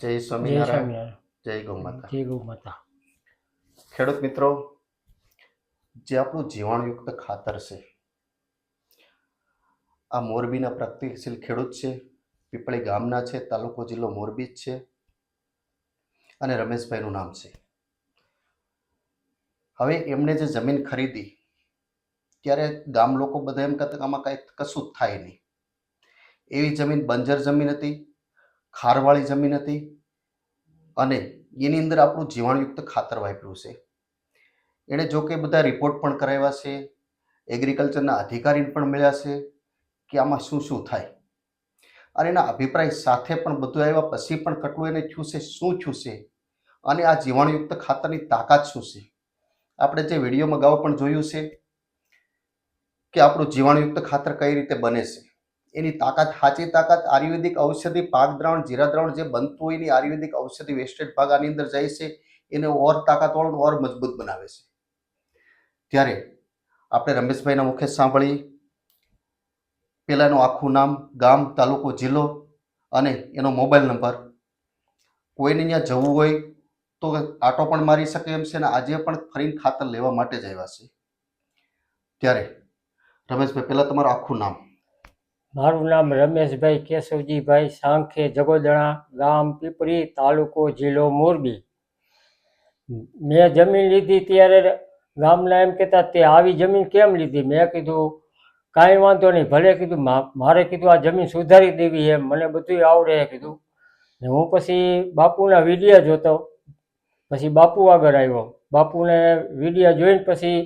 જય સ્વામિનારાયણ. સ્વામિનારાયણ જય ગૌ માતા જય ગૌ માતા ખેડૂત મિત્રો જે આપણું જીવાણુયુક્ત ખાતર છે આ મોરબીના પ્રગતિશીલ ખેડૂત છે પીપળી ગામના છે તાલુકો જિલ્લો મોરબી જ છે અને રમેશભાઈનું નામ છે. હવે એમણે જે જમીન ખરીદી ત્યારે ગામ લોકો બધા એમ કહેતા કે આમાં કાંઈ કશું જ થાય નહીં. એવી જમીન બંજર જમીન હતી ખારવાળી જમીન હતી અને એની અંદર આપણું જીવાણુયુક્ત ખાતર વાપર્યું છે. એણે જો કે બધા રિપોર્ટ પણ કરાવ્યા છે. એગ્રીકલ્ચરના અધિકારીને પણ મળ્યા છે કે આમાં શું શું થાય. અને એના અભિપ્રાય સાથે પણ બધું આવ્યા પછી પણ કેટલું એને થયું છે, શું થયું છે અને આ જીવાણુયુક્ત ખાતરની તાકાત શું છે. આપણે જે વિડીયોમાં અગાઉ પણ જોયું છે કે આપણું જીવાણુયુક્ત ખાતર કઈ રીતે બને છે. એની તાકાત, સાચી તાકાત, આયુર્વેદિક ઔષધિ પાક દ્રાવણ જીરા દ્રાવણ જે બનતું હોય એની આયુર્વેદિક ઔષધિ વેસ્ટેડ ભાગ આની અંદર જાય છે, એને ઓર તાકાતવાળું, ઓર મજબૂત બનાવે છે. ત્યારે આપણે રમેશભાઈના મુખે સાંભળી. પહેલાંનું આખું નામ ગામ, તાલુકો, જિલ્લો અને એનો મોબાઈલ નંબર. કોઈને ત્યાં જવું હોય તો આટો પણ મારી શકે એમ છે અને આજે પણ ફરીને ખાતર લેવા માટે જ આવ્યા છે. ત્યારે રમેશભાઈ પહેલાં તમારું આખું નામ. મારું નામ રમેશભાઈ કેશવજીભાઈ સાંખે જગોદણા ગામ પીપળી તાલુકો જિલ્લો મોરબી. મેં જમીન લીધી ત્યારે ગામના એમ કહેતા તે આવી જમીન કેમ લીધી? મેં કીધું કાંઈ વાંધો નહીં ભલે કીધું મારે કીધું આ જમીન સુધારી દેવી એમ. મને બધું આવડે કીધું. ને હું પછી બાપુના વિડીયા જોતો. પછી બાપુ આગળ આવ્યો. બાપુને વિડીયા જોઈને પછી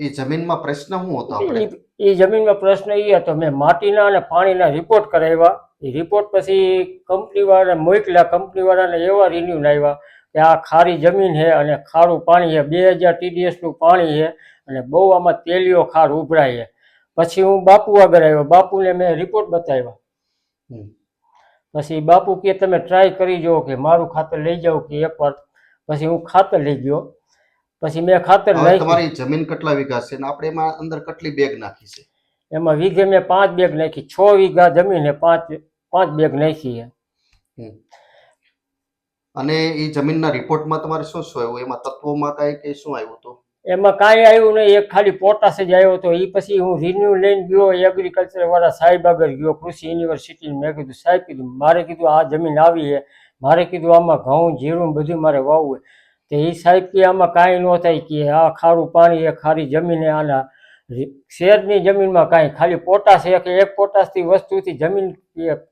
એ જમીનમાં પ્રશ્ન શું હતો આપણે? એ જમીનમાં પ્રશ્ન એ હતો મેં માટીના અને પાણીના રિપોર્ટ કરાવ્યા. એ રિપોર્ટ પછી કંપનીવાળાને મોકલ્યા કંપનીવાળાને એવા રિન્યુ આવ્યા કે આ ખારી જમીન છે અને ખારું પાણી છે બે હજાર ટીડીએસનું પાણી છે અને બહુ આમાં તેલીઓ ખાર ઉભરાય છે. પછી હું બાપુ આગળ આવ્યો. બાપુને મેં રિપોર્ટ બતાવ્યા. પછી બાપુ કે તમે ટ્રાય કરી જુઓ કે મારું ખાતર લઈ જાઓ કે એકવાર. પછી હું ખાતર લઈ ગયો. પછી મેં ખાતર નાખ્યું. તમારી જમીન કેટલા વીઘા છે ને આપણે એમાં અંદર કેટલી બેગ નાખી છે? એમાં વીઘે મેં પાંચ બેગ નાખી. છ વીઘા જમીન પાંચ પાંચ બેગ નાખી છે. અને એ જમીનના રિપોર્ટમાં તમારે શું શું આવ્યું? એમાં તત્વોમાં કાંઈ કે શું આવ્યું હતું? એમાં કાંઈ આવ્યું નહીં. એક ખાલી પોટાસ જ આવ્યો હતો. એ પછી હું રિન્યુ લઈને ગયો. એગ્રીકલ્ચર વાળા સાહેબ આગળ ગયો. કૃષિ યુનિવર્સિટી મેં કીધું સાહેબ કીધું મારે કીધું આ જમીન આવી છે. મારે કીધું આમાં ઘઉં જીરું બધું મારે વાવવું તો એ સાહેબ કે આમાં કાંઈ ન થાય કે આ ખારું પાણી એ ખારી જમીને આના શેરની જમીનમાં કાંઈ, ખાલી પોટાશ એક એક પોટાશથી વસ્તુથી જમીન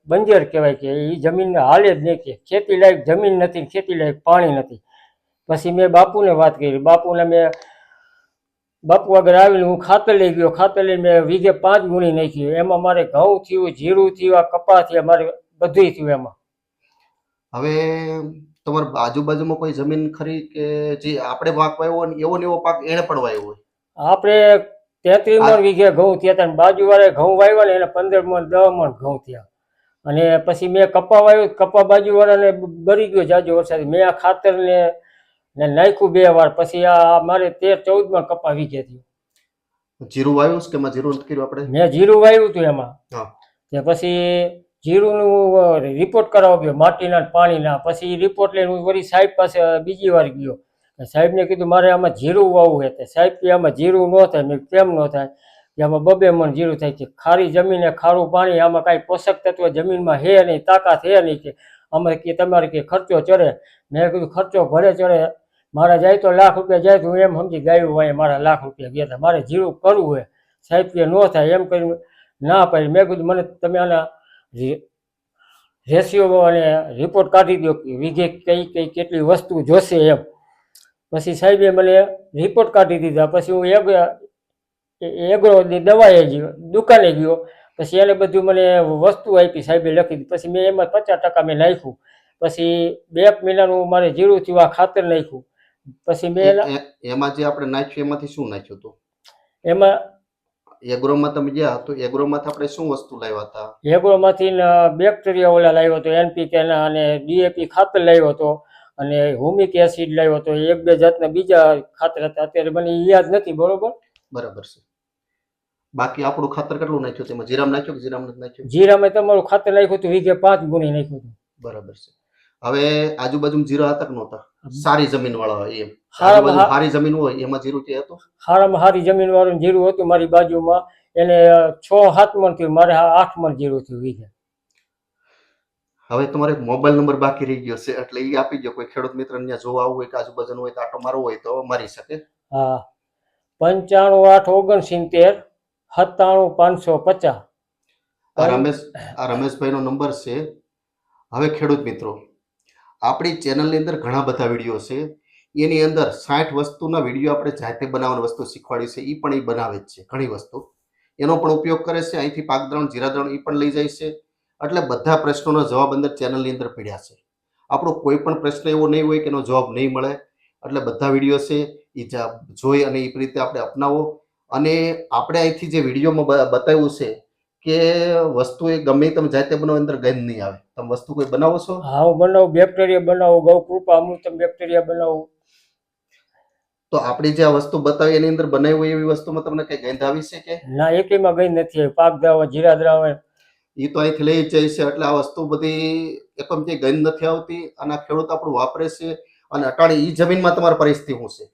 બંજર કહેવાય કે એ જમીન હાલે જ નહીં કે ખેતી લાયક જમીન નથી ખેતી લાયક પાણી નથી. પછી મેં બાપુને વાત કરી. બાપુને મેં, બાપુ આગળ આવીને હું ખાતર લઈ ગયો. ખાતર લઈને મેં વીઘે પાંચ ગુણી નાખ્યું. એમાં મારે ઘઉં થયું, જીરું થયું, આ કપા થયા, મારે બધુંય થયું એમાં. હવે તમારે આજુબાજુમાં કોઈ જમીન ખરી કે જે આપણે પાક વાવ્યો હોય ને એવો ને એવો પાક એણે પણ વાવ્યો હોય? આપણે તેત્રીસ મણ વીઘે ઘઉં થયા હતા બાજુ વાળે ઘઉં વાવ્યા ને એને પંદર મણ દસ મણ ઘઉં થયા. અને પછી મેં કપા વાવ્યું કપા બાજુ વાળાને બરી ગયો જાજો વરસાદ. મેં આ ખાતર ને નાખ્યું બે વાર. પછી આ મારે તેર ચૌદમાં કપા વીઘે થયું. જીરું વાવ્યું કે જીરું કર્યું આપણે? મેં જીરું વાવ્યું હતું એમાં. તે પછી જીરુંનું રિપોર્ટ કરાવવા ગયો, માટીના પાણીના. પછી રિપોર્ટ લઈને હું વળી સાહેબ પાસે બીજી વાર ગયો. સાહેબને કીધું, મારે આમાં જીરું વાવવું છે. તે સાહેબ કે, આમાં જીરું ન થાય, મેં કેમ ન થાય? કે, આમાં બબે મણ જીરું થાય છે. ખારી જમીન ખારું પાણી, આમાં કાંઈ પોષક તત્વ જમીનમાં હે નહીં, તાકાત હે નહીં કે અમે કે તમારે કે ખર્ચો ચડે. મેં કીધું, ખર્ચો ભલે ચડે. મારા જાય તો લાખ રૂપિયા જાય હું એમ સમજી ગાયું હોય, મારા લાખ રૂપિયા ગયા હતા. મારે જીરું કરવું હોય સાહેબ કે, ન થાય. એમ કરીને ના પાડી. મેં કીધું, મને તમે આના રેશિયો અને રિપોર્ટ કાઢી દો કે વીઘે કઈ કઈ કેટલી વસ્તુ જોશે એમ. પછી સાહેબે મને રિપોર્ટ કાઢી દીધા. પછી હું એગ એગ્રો દવાએ ગયો દુકાને ગયો. પછી એને બધું મને વસ્તુ આપી સાહેબે લખી દીધી પછી મેં એમાં પચાસ ટકા મેં નાખ્યું. પછી બે મહિનાનું મારે જીરું થયું આ ખાતર નાખ્યું. પછી મેં એમાં જે આપણે નાખ્યું એમાંથી શું નાખ્યું હતું? એમાં એગ્રોમાં તમે ગયા તો એગ્રોમાંથી આપણે શું વસ્તુ લાવ્યા હતા? એગ્રોમાંથી બેક્ટેરિયા ઓલા લાવ્યો હતો એનપીકેના અને ડીએપી ખાતર લાવ્યો હતો અને હુમિક એસિડ લાવ્યો હતો એક બે જાતના બીજા ખાતર હતા અત્યારે મને યાદ નથી બરોબર? બરાબર છે. બાકી આપણું ખાતર કેટલું નાખ્યું તેમાં? જીરામ નાખ્યું કે જીરામ નથી નાખ્યું? જીરામાં તમારું ખાતર નાખ્યું હતું વીઘે પાંચ ગુણી નાખ્યું હતું. બરાબર છે. હવે આજુબાજુ જીરા હતા કે નહોતા? સારી જમીન વાળા હોય એમ આજુબાજુ સારી જમીન હોય એમાં જીરું કે હતું સારામાં સારી જમીન વાળું જીરું હતું મારી બાજુમાં એને છ સાત મણ થયું મારે આઠ મણ જીરું થયું વીઘે હવે તમારે મોબાઈલ નંબર બાકી રહી ગયો છે એટલે એ આપી દો કોઈ ખેડૂત મિત્ર ત્યાં જોવા આવવું હોય કે આજુબાજુ હોય તો આટો મારવો હોય તો મારી શકે. હા. પંચાણું આઠ ઓગણસિત્તેર સત્તાણું પાંચસો પચાસ. આ રમેશ આ રમેશભાઈનો નંબર છે. હવે ખેડૂત મિત્રો આપણી ચેનલની અંદર ઘણા બધા વીડિયો છે. એની અંદર સાઠ વસ્તુના વીડિયો આપણે જાતે બનાવવાની વસ્તુ શીખવાડી છે. એ પણ એ બનાવે જ છે ઘણી વસ્તુ. એનો પણ ઉપયોગ કરે છે. અહીંથી પાકદ્રણ જીરાદ્રણ એ પણ લઈ જાય છે. એટલે બધા પ્રશ્નોના જવાબ અંદર ચેનલની અંદર પડ્યા છે. આપણો કોઈ પણ પ્રશ્ન એવો નહીં હોય કે એનો જવાબ નહીં મળે. એટલે બધા વીડિયો છે એ જોઈ અને એ રીતે આપણે અપનાવો. અને આપણે અહીંથી જે વિડીયોમાં બતાવ્યું છે કે વસ્તુ એ ગમે તમે જાતે બનાવો અંદર ગંધ નહીં આવે. તમે વસ્તુ કોઈ બનાવો છો? હા હું બનાવું બેક્ટેરિયા બનાવું ગૌ કૃપા અમૃતમ બેક્ટેરિયા બનાવું. તો આપણે જે આ વસ્તુ બતાવી એની અંદર બનાવી હોય એવી વસ્તુમાં તમને કઈ ગંધ આવી છે કે? ના એકેયમાં ગંધ નથી આવી. પાક દ્રાવણ જીરા દ્રાવણ. એ તો અહીંથી લઈ જ જાય છે એટલે આ વસ્તુ બધી એકમ કે ગંધ નથી આવતી અને આ ખેડૂત આપણું વાપરે છે અને અટાણે એ જમીનમાં તમારી પરિસ્થિતિ શું છે?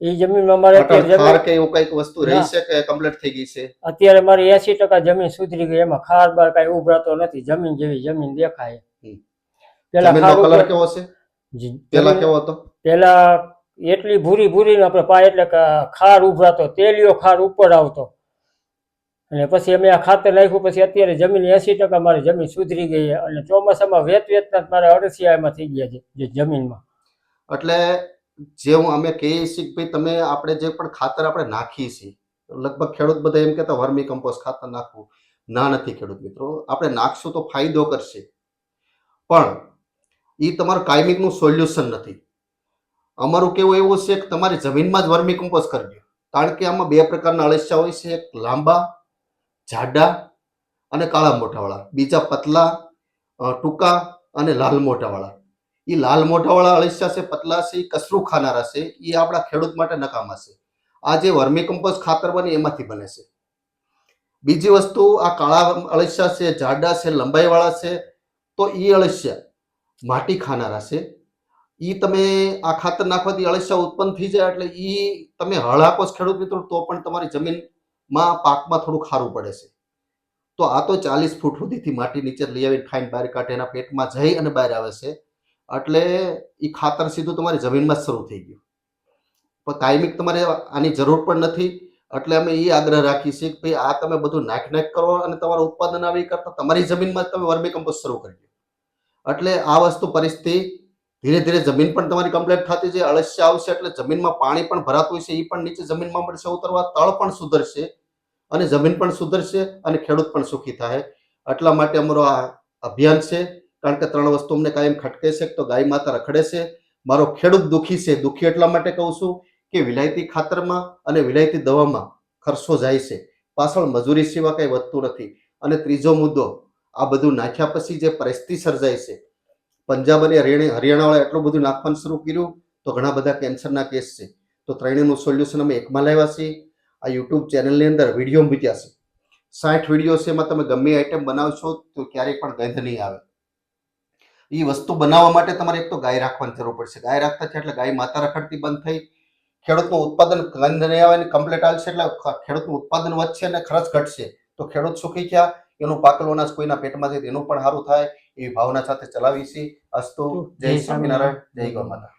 એ જમીનમાં મારે ખાર કે એવું કંઈક વસ્તુ રહી. છે કે કમ્પ્લીટ થઈ ગઈ છે? અત્યારે મારી એસી ટકા જમીન સુધરી ગઈ એમાં ખાર બાર કઈ ઉભરાતો નથી જમીન જેવી જમીન દેખાય. પેલા ખાર કલર કેવો છે? પેલા કેવો હતો? પેલા એટલી ભૂરી ભૂરી આપણે પાય એટલે ખાર ઉભરાતો તેલિયો ખાર ઉપર આવતો. અને પછી અમે આ ખાતર નાખ્યું પછી અત્યારે જમીન એસી ટકા મારી જમીન સુધરી ગઈ અને ચોમાસામાં વેત વેતના મારા એમાં થઈ ગયા છે જે જમીનમાં. એટલે જે હું અમે કહીએ છીએ કે ભાઈ તમે આપણે જે પણ ખાતર આપણે નાખીએ છીએ લગભગ ખેડૂત બધા એમ કહેતા વર્મી કમ્પોસ્ટ ખાતર નાખવું ના નથી ખેડૂત મિત્રો. આપણે નાખશું તો ફાયદો કરશે. પણ એ તમારું કાયમિકનું સોલ્યુશન નથી. અમારું કેવું એવું છે કે તમારી જમીનમાં જ વર્મી કમ્પોસ્ટ કરજો કારણ કે આમાં બે પ્રકારના અળસિયા હોય છે, એક લાંબા, જાડા અને કાળા મોઢાવાળા બીજા પતલા ટૂંકા અને લાલ મોઢાવાળા એ લાલ મોઢાવાળા અળસિયા છે, પતલા છે કસરું ખાનારા છે એ આપણા ખેડૂત માટે નકામા છે. આ જે વર્મી કમ્પોઝ ખાતર બને એમાંથી બને છે. બીજી વસ્તુ, આ કાળા અળસિયા છે, જાડા છે, લંબાઈવાળા છે, તો એ અળસિયા માટી ખાનારા છે. એ તમે આ ખાતર નાખવાથી અળસિયા ઉત્પન્ન થઈ જાય એટલે એ તમે હળ આપો ખેડૂત મિત્રો, તો પણ તમારી જમીનમાં પાકમાં થોડું ખારું પડે છે. તો આ તો ચાલીસ ફૂટ સુધીથી માટી નીચે લઈ આવી ફાઇન બહાર કાઢે, એના પેટમાં જઈ અને બહાર આવે છે. એટલે એ ખાતર સીધું તમારી જમીનમાં જ શરૂ થઈ ગયું. પણ કાયમિક તમારે આની જરૂર પણ નથી. એટલે અમે એ આગ્રહ રાખીએ છીએ કે ભાઈ આ તમે બધું નાખ નાખ કરો અને તમારું ઉત્પાદન આવી કરતા તમારી જમીનમાં તમે વર્મી કમ્પોસ્ટ શરૂ કરી દો. એટલે આ વસ્તુ પરિસ્થિતિ ધીરે ધીરે જમીન પણ તમારી કમ્પ્લીટ થતી છે અળસ્ય આવશે એટલે જમીનમાં પાણી પણ ભરાતું છે એ પણ નીચે જમીનમાં મળશે, ઉતરવા તળ પણ સુધરશે અને જમીન પણ સુધરશે અને ખેડૂત પણ સુખી થાય. એટલા માટે અમારો આ અભિયાન છે. કારણ કે ત્રણ વસ્તુ અમને કાયમ ખટકે છે તો ગાય માતા રખડે છે. મારો ખેડૂત દુઃખી છે, દુખી એટલા માટે કહું છું કે વિલાયતી ખાતરમાં અને વિલાયતી દવામાં ખર્ચો જાય છે. પાછળ મજૂરી સિવાય કંઈ વધતું નથી. અને ત્રીજો મુદ્દો, આ બધું નાખ્યા પછી જે પરિસ્થિતિ સર્જાય છે, પંજાબ અને હરિયાણા હરિયાણાવાળા એટલું બધું નાખવાનું શરૂ કર્યું, તો ઘણા બધા કેન્સરના કેસ છે. તો ત્રણેયનું સોલ્યુશન અમે એકમાં લાવ્યા છીએ. આ યુટ્યુબ ચેનલની અંદર વીડિયો મૂક્યા છે. સાઠ વીડિયો છે એમાં તમે ગમે આઈટમ બનાવશો તો ક્યારેય પણ ગંધ નહીં આવે. એ વસ્તુ બનાવવા માટે તમારે એક તો ગાય રાખવાની જરૂર પડશે. ગાય રાખતા છે એટલે ગાય માતા રખડતી બંધ થઈ. ખેડૂતનું ઉત્પાદન ગંધ નહીં આવે ને કમ્પ્લેટ આવશે એટલે ખેડૂતનું ઉત્પાદન વધશે અને ખર્ચ ઘટશે. તો ખેડૂત સુખી થયા. એનું પાકલોના અનાજ કોઈના પેટમાં જાય એનું પણ સારું થાય એવી ભાવના સાથે ચલાવી છીએ અસ્તુ જય સ્વામિનારાયણ જય ગૌ માતા